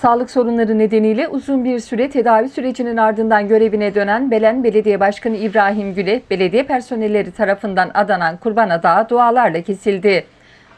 Sağlık sorunları nedeniyle uzun bir süre tedavi sürecinin ardından görevine dönen Belen Belediye Başkanı İbrahim Gül'e belediye personelleri tarafından adanan kurban adağı dualarla kesildi.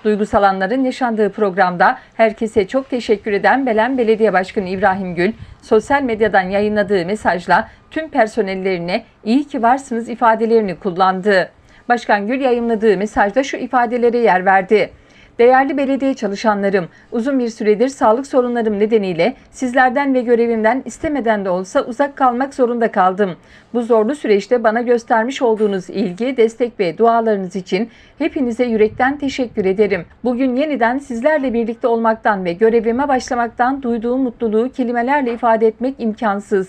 Duygusal anların yaşandığı programda herkese çok teşekkür eden Belen Belediye Başkanı İbrahim Gül, sosyal medyadan yayınladığı mesajla tüm personellerine iyi ki varsınız ifadelerini kullandı. Başkan Gül yayınladığı mesajda şu ifadelere yer verdi. Değerli belediye çalışanlarım, uzun bir süredir sağlık sorunlarım nedeniyle sizlerden ve görevimden istemeden de olsa uzak kalmak zorunda kaldım. Bu zorlu süreçte bana göstermiş olduğunuz ilgi, destek ve dualarınız için hepinize yürekten teşekkür ederim. Bugün yeniden sizlerle birlikte olmaktan ve görevime başlamaktan duyduğum mutluluğu kelimelerle ifade etmek imkansız.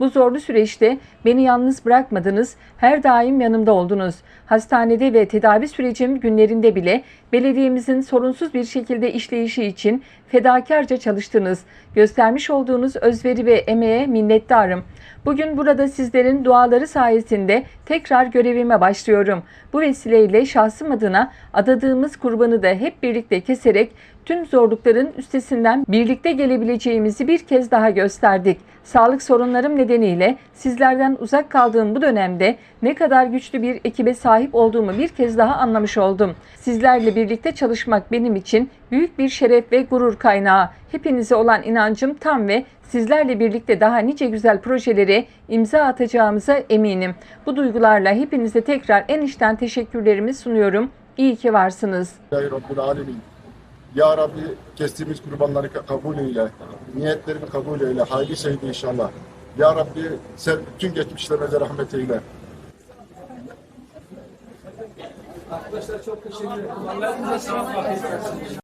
Bu zorlu süreçte beni yalnız bırakmadınız, her daim yanımda oldunuz. Hastanede ve tedavi sürecim günlerinde bile belediyemizin sorunsuz bir şekilde işleyişi için fedakarca çalıştınız. Göstermiş olduğunuz özveri ve emeğe minnettarım. Bugün burada sizlerin duaları sayesinde tekrar görevime başlıyorum. Bu vesileyle şahsım adına adadığımız kurbanı da hep birlikte keserek tüm zorlukların üstesinden birlikte gelebileceğimizi bir kez daha gösterdik. Sağlık sorunlarım nedeniyle sizlerden uzak kaldığım bu dönemde ne kadar güçlü bir ekibe sahip olduğumu bir kez daha anlamış oldum. Sizlerle birlikte çalışmak benim için büyük bir şeref ve gurur kaynağı. Hepinize olan inancım tam ve sizlerle birlikte daha nice güzel projelere imza atacağımıza eminim. Bu duygularla hepinize tekrar en içten teşekkürlerimi sunuyorum. İyi ki varsınız. Alemin. Ya Rabbi kestiğimiz kurbanları ka- kabul eyle. Niyetlerimi kabul eyle. Hayırlı şeydi inşallah. Ya Rabbi sen bütün geçmişlerimize rahmet eyle. Arkadaşlar çok teşekkür ederim. Allah hepinize sağlık.